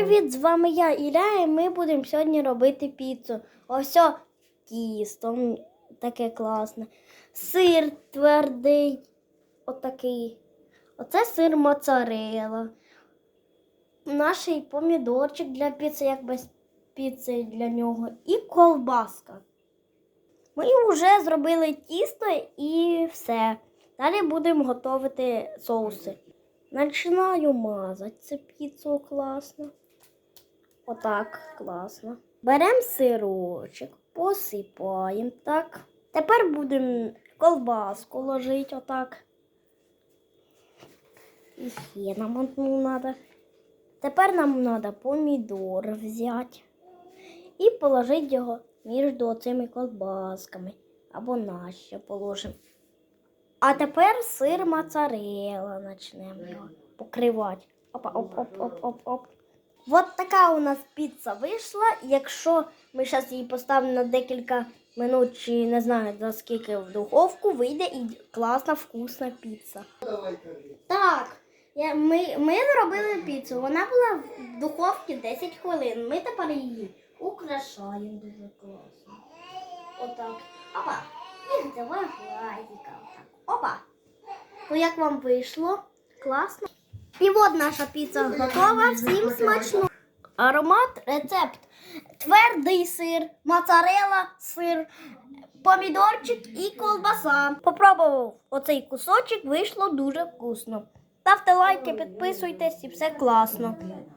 привіт! З вами я Ілля, і ми будемо сьогодні робити піцу. Ось тісто таке класне. Сир твердий, отакий. Оце сир моцарелла. Наш помідорчик для піци, як без піци для нього. І колбаска. Ми вже зробили тісто і все. Далі будемо готувати соуси. Починаю мазати цю піцу класно. Отак, класно. Беремо сирочок, посипаємо так. Тепер будемо колбаску ложити отак. І ще нам одну треба. Тепер нам треба помідор взяти і положити його між цими колбасками. Або наще положимо. А тепер сир моцарелла почнемо його покривати. Опа, От така у нас піца вийшла. Якщо ми зараз її поставимо на декілька минут чи не знаю за скільки в духовку, вийде і класна вкусна піца. Так, я, ми, ми зробили піцу. Вона була в духовці 10 хвилин. Ми тепер її украшаємо дуже класно. Отак. Опа. І давай. Отак. Опа. Ну як вам вийшло? Класно. І от наша піца готова. Всім смачно. Аромат, рецепт. Твердий сир, моцарела, сир, помідорчик і колбаса. Попробував оцей кусочок, вийшло дуже вкусно. Ставте лайки, підписуйтесь і все класно.